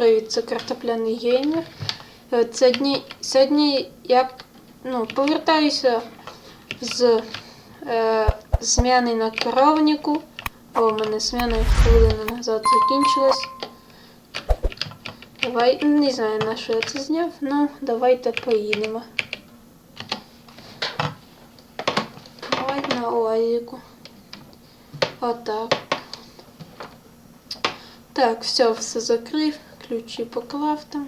привіт, це картопляний геймер. Е, Сьогодні, сьогодні я ну, повертаюся з е, зміни на коровнику. О, у мене зміна хвилину назад закінчилась. Давай, не знаю на що я це зняв, ну давайте поїдемо. Давай на УАЗику. Отак. Так, все, все закрив, ключі поклав там.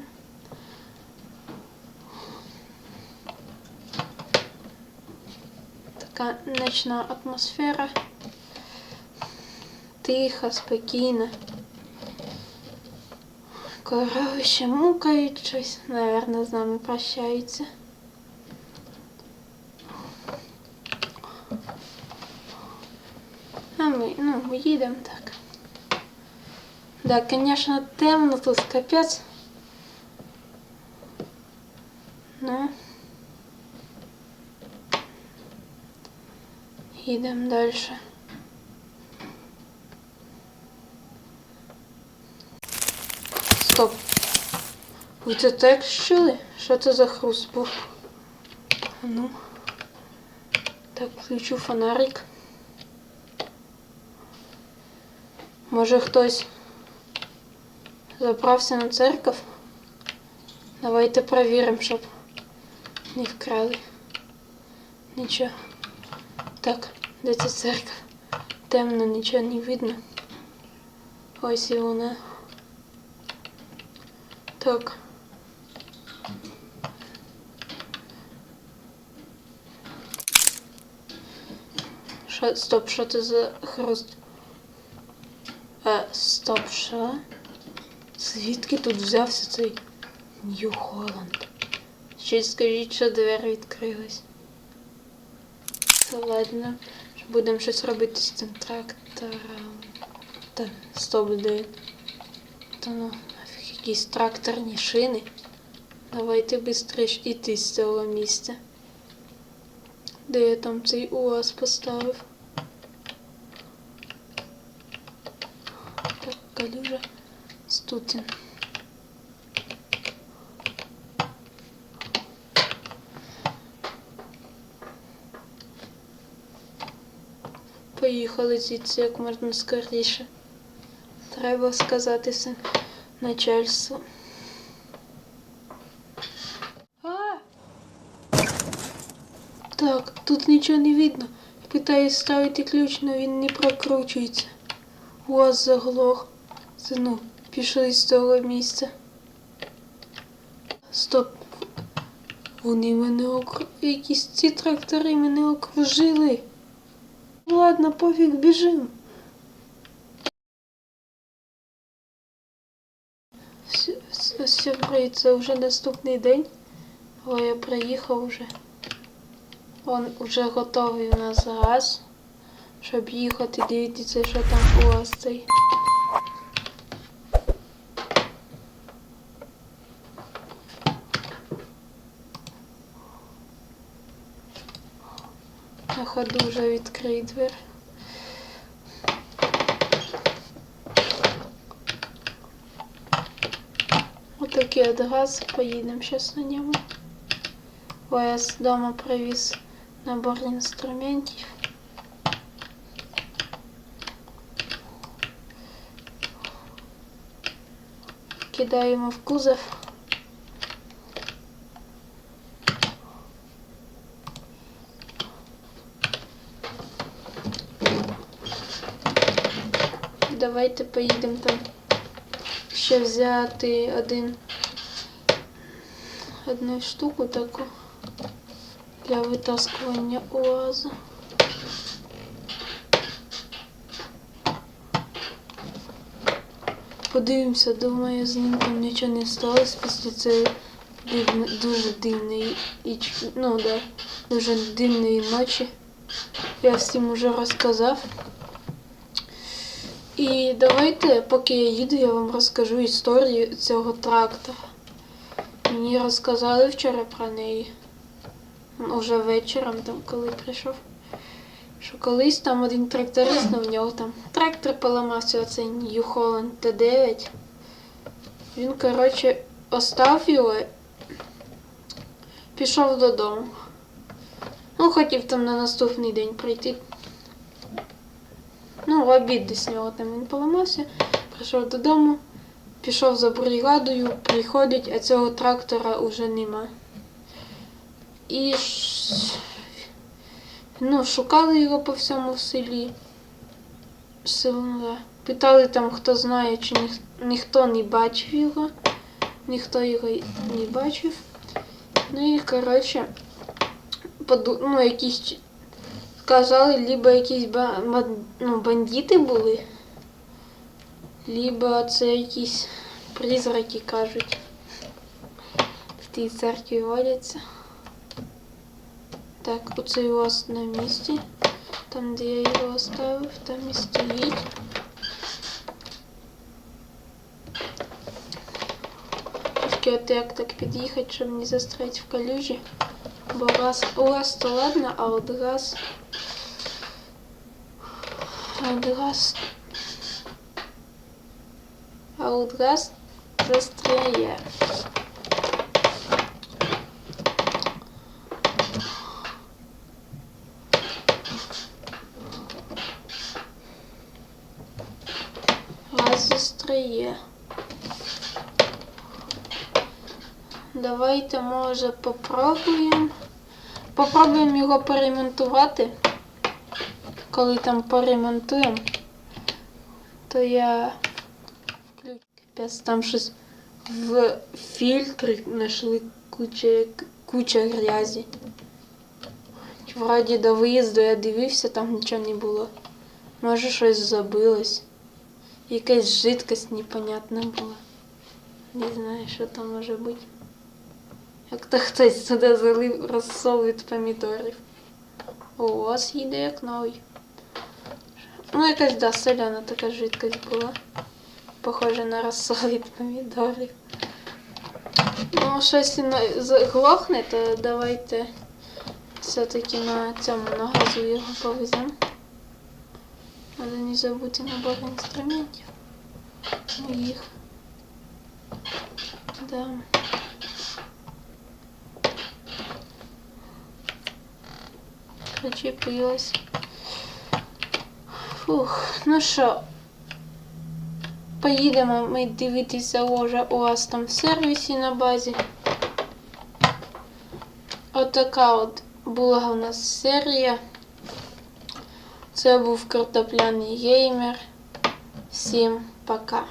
Така ночна атмосфера. Тиха, спокійна. Корови ще мукають щось, наверное, з нами прощаються. А ми, ну, їдемо так. Да, конечно, темно тут капец. Ну. Їдемо дальше. Стоп. Ви це так чули? Що це за хруст був? Ну. Так, включу фонарик. Може хтось забрався на церкву? Давайте провіримо, щоб не вкрали. Нічого. Так, де ця церква? Темно, нічого не видно. Ось і вона. Так. Що, стоп, що це за хруст? Е, стоп, що? Звідки тут взявся цей Нью Холланд? Ще скажіть, що двері відкрились. Ладно, будемо щось робити з цим трактором. Та, стоп, де? Та ну, якісь тракторні шини. Давайте швидше йти з цього місця. Де я там цей УАЗ поставив? Так, калюжа. Стутін. Поїхали звідси як можна скоріше. Треба сказати все начальству. А! Так, тут нічого не видно. Питаюсь ставити ключ, але він не прокручується. УАЗ заглох. Сину, пішли з того місця. Стоп. Вони мене окру... Якісь ці трактори мене окружили. Ладно, пофіг, біжим. Все, це вже наступний день. О, я приїхав вже. Он вже готовий у нас газ, щоб їхати, дивитися, що там у вас цей. Ходу вже відкрий двері. Отакий от газ, поїдемо зараз на ньому. О, я з дому привіз набор інструментів. Кидаємо в кузов. Давайте поїдемо там ще взяти один одну штуку таку для витаскування УАЗа. Подивимося, думаю, з ним там нічого не сталося після цієї дивни- дуже дивної і ну, да, дуже дивної ночі. Я всім уже розказав. І давайте, поки я їду, я вам розкажу історію цього трактора. Мені розказали вчора про неї. Уже вечором, там, коли прийшов. Що колись там один тракторист, ну, в нього там трактор поламався, оцей New Holland T9. Він, коротше, остав його, пішов додому. Ну, хотів там на наступний день прийти. Ну, в обід десь нього там він поламався, прийшов додому, пішов за бригадою, приходить, а цього трактора уже нема. І ну, шукали його по всьому селі. Село. Питали там, хто знає, чи ніх, ніхто не бачив його. Ніхто його не бачив. Ну і коротше, поду... ну, якісь ч- сказали, либо якісь ба... бан- ну, бандити були, либо це якісь призраки кажуть. В тій церкві водяться. Так, оцей вас на місці. Там, де я його оставив, там і стоїть. Тільки от як так під'їхати, щоб не застрять в калюжі. Бо раз раз то ладно, а от раз. А от раз. А раз застряє. Давайте, може, попробуємо. Попробуємо його поремонтувати. Коли там поремонтуємо, то я включу. Там щось в фільтрі знайшли куча, куча грязі. Вроді до виїзду я дивився, там нічого не було. Може щось забилось. Якась жидкость непонятна була. Не знаю, що там може бути. Як то хтось сюди залив розсол від помідорів. У вас їде як новий. Ну, якась да, соляна така жидкость була. Похоже на розсол від помідорів. Ну, щось заглохне, то давайте все-таки на цьому на газу його повеземо. Надо не забути набор інструментів. Моїх. Да. Причепилась. Фух, ну що, поїдемо ми дивитися уже у вас там в сервісі на базі. Отака от була у нас серія. Це був картопляний геймер. Всім пока.